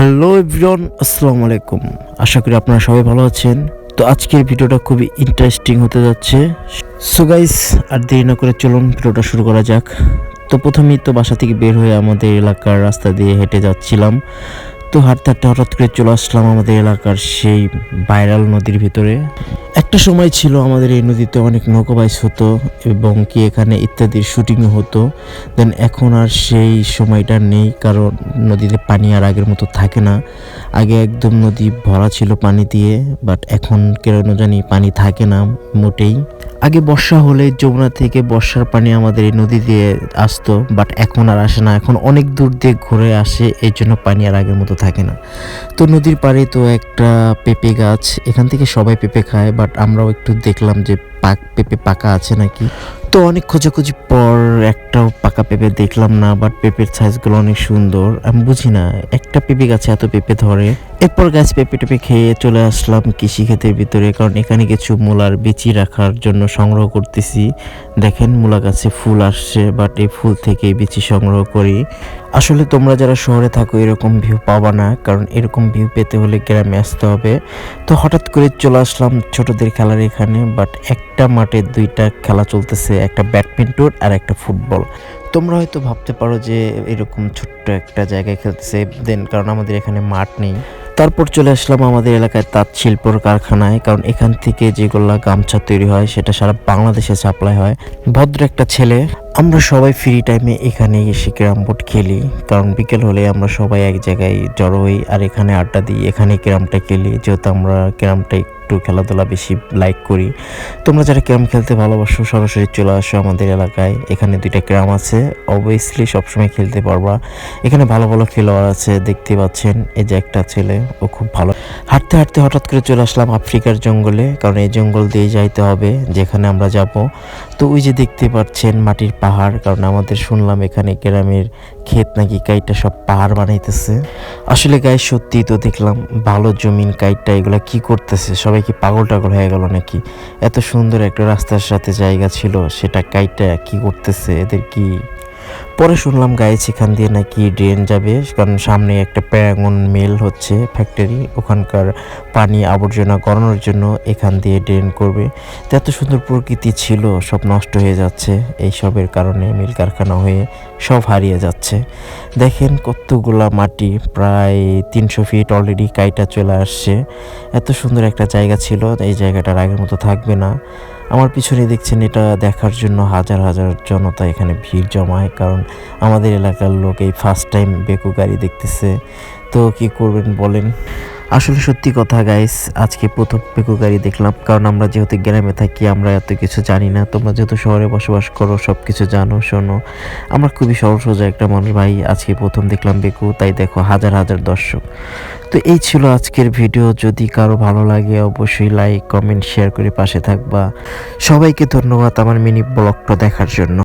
Hello everyone, আসসালামু আলাইকুম। আশা করি আপনারা সবাই ভালো আছেন। তো আজকের ভিডিওটা খুবই ইন্টারেস্টিং হতে যাচ্ছে। সো গাইস আর দেরি না করে চলুন ভিডিওটা শুরু করা যাক। তো প্রথমেই তো বাসা থেকে বের হয়ে আমাদের এলাকার রাস্তা দিয়ে হেঁটে যাচ্ছিলাম। তো হাঁটতে হাঁটতে হঠাৎ করে চলে আসলাম আমাদের এলাকার সেই ভাইরাল নদীর ভিতরে। একটা সময় ছিল আমাদের এই নদীতে অনেক নৌকোবাইস হতো এবং কি এখানে ইত্যাদির শুটিংও হতো। দেন এখন আর সেই সময়টা নেই, কারণ নদীতে পানি আর আগের মতো থাকে না। আগে একদম নদী ভরা ছিল পানি দিয়ে বাট এখন কেন জানি পানি থাকে না মোটেই। আগে বর্ষা হলে যমুনা থেকে বর্ষার পানি আমাদের এই নদী দিয়ে আসতো বাট এখন আর আসে না। এখন অনেক দূর দিয়ে ঘুরে আসে এই জন্য পানি আর আগের মতো থাকে না। তো নদীর পাড়ে তো একটা পেঁপে গাছ, এখান থেকে সবাই পেঁপে খায় বাট আমরাও একটু দেখলাম যে পাক পেঁপে পাকা আছে নাকি। তো অনেক খোঁজাখুঁজি পর একটা পাকা পেঁপে দেখলাম না বাট পেঁপের সাইজগুলো অনেক সুন্দর। আমি বুঝি না, একটা পেঁপে গাছে এত পেঁপে ধরে। এরপর গাছ পেঁপে টেপে খেয়ে চলে আসলাম কৃষিক্ষেতের ভিতরে, কারণ এখানে কিছু মূলার বেচি রাখার জন্য সংগ্রহ করতেছি। দেখেন মূলা গাছে ফুল আসছে বাট এই ফুল থেকে বেচি সংগ্রহ করি। আসলে তোমরা যারা শহরে থাকো, এরকম ভিউ পাবা না, কারণ এরকম ভিউ পেতে হলে গ্রামে আসতে হবে। তো হঠাৎ করে চলে আসলাম ছোটদের খেলার এখানে বাট একটা মাঠে দুইটা খেলা চলতেছে, একটা ব্যাডমিন্টন আর একটা ফুটবল। তোমরা হয়তো ভাবতে পারো যে এরকম ছোট্ট একটা জায়গায় খেলতেছে দেন কারণ আমাদের এখানে মাঠ নেই। তারপর চলে আসলাম আমাদের এলাকায় তাঁত শিল্পর কারখানায়, কারণ এখান থেকে যেগুলা গামছা তৈরি হয়, সেটা সারা বাংলাদেশে সাপ্লাই হয়। ভদ্র একটা ছেলে আমরা সবাই ফ্রি টাইমে এখানে এসে ক্যারাম বোর্ড খেলি, কারণ বিকেল হলে আমরা সবাই এক জায়গায় জড়ো হই, আর এখানে আড্ডা দিই এখানে ক্যারামটা খেলি, যেহেতু আমরা ক্যারামটা একটু খেলাধুলা বেশি লাইক করি। তোমরা যারা ক্যারাম খেলতে ভালোবাসো, সরাসরি চলে আসো আমাদের এলাকায়, এখানে দুইটা ক্যারাম আছে অবভিয়াসলি সবসময় খেলতে পারবা। এখানে ভালো ভালো খেলোয়াড় আছে, দেখতে পাচ্ছেন, এই যে একটা ছেলে, ও খুব ভালো। হাঁটতে হাঁটতে হঠাৎ করে চলে আসলাম আফ্রিকার জঙ্গলে, কারণ এই জঙ্গল দিয়ে যাইতে হবে, যেখানে আমরা যাব। তো ওই যে দেখতে পাচ্ছেন মাটির পাহাড়, কারণ আমাদের শুনলাম এখানে গ্রামের ক্ষেত নাকি কাইটা সব পাহাড় বানাইতেছে। আসলে গায়ে সত্যি তো দেখলাম ভালো জমিন, কাইটটা, এগুলো কি করতেছে? সবাই কি পাগল টাগল হয়ে গেল নাকি? এত সুন্দর একটা রাস্তার সাথে জায়গা ছিল, সেটা কাইটটা কি করতেছে? এদের কি পরে শুনলাম গায়ে সেখান দিয়ে নাকি ড্রেন যাবে। কারণ সামনে একটা প্যারাগন মিল হচ্ছে ফ্যাক্টরি ওখানকার পানি আবর্জনা গড়ানোর জন্য এখান দিয়ে ড্রেন করবে। তো এত সুন্দর প্রকৃতি ছিল, সব নষ্ট হয়ে যাচ্ছে, এইসবের কারণে মিল কারখানা হয়ে সব হারিয়ে যাচ্ছে। দেখেন কতগুলা মাটি, প্রায় তিনশো ফিট অলরেডি কাইটা চলে আসছে। এত সুন্দর একটা জায়গা ছিল, এই জায়গাটার আগের মতো থাকবে না। আমার পিছনে দেখছেন, এটা দেখার জন্য হাজার হাজার জনতা এখানে ভিড় জমায়, কারণ আমাদের এলাকার লোক এই ফার্স্ট টাইম বেকু গাড়ি দেখতেছে। তো কি করবেন বলেন? আসলে সত্যি কথা গাইস আজকে প্রথম বেকু গাড়ি দেখলাম, কারণ আমরা যেহেতু গ্রামে থাকি, আমরা এত কিছু জানি না। তোমরা যেহেতু শহরে বসবাস করো সব কিছু জানো, শোনো। আমরা খুবই সহজ সোজা একটা মানুষ ভাই, আজকে প্রথম দেখলাম বেকু, তাই দেখো হাজার হাজার দর্শক। তো এই ছিল আজকের ভিডিও। যদি কারও ভালো লাগে, অবশ্যই লাইক কমেন্ট শেয়ার করে পাশে থাকবা। সবাইকে ধন্যবাদ আমার মিনি ব্লগটা দেখার জন্য।